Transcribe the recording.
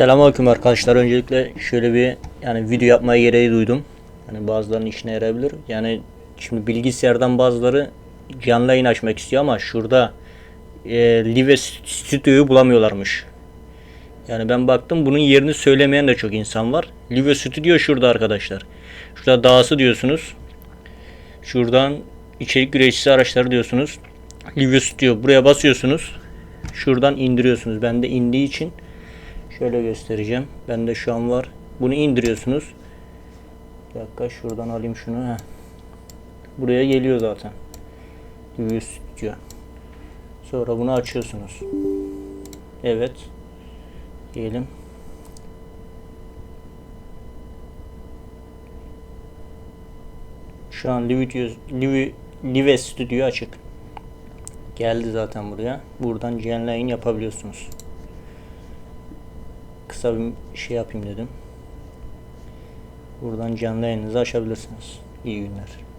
Selamünaleyküm arkadaşlar. Öncelikle şöyle bir yani video yapmaya gereği duydum. Yani bazılarının işine yarayabilir. Yani şimdi bilgisayardan bazıları canlı yayın açmak istiyor ama şurada e, Live Studio'yu bulamıyorlarmış. Yani ben baktım bunun yerini söylemeyen de çok insan var. Live Studio şurada arkadaşlar. Şurada dağısı diyorsunuz. Şuradan içerik üreticisi araçları diyorsunuz. Live Studio buraya basıyorsunuz. Şuradan indiriyorsunuz. Bende indiği için Şöyle göstereceğim. Bende şu an var. Bunu indiriyorsunuz. Bir dakika şuradan alayım şunu. Heh. Buraya geliyor zaten. View Studio. Sonra bunu açıyorsunuz. Evet. Diyelim. Şu an Live, Studio açık. Geldi zaten buraya. Buradan canlı yayın yapabiliyorsunuz kısa bir şey yapayım dedim. Buradan canlı yayınınızı açabilirsiniz. İyi günler.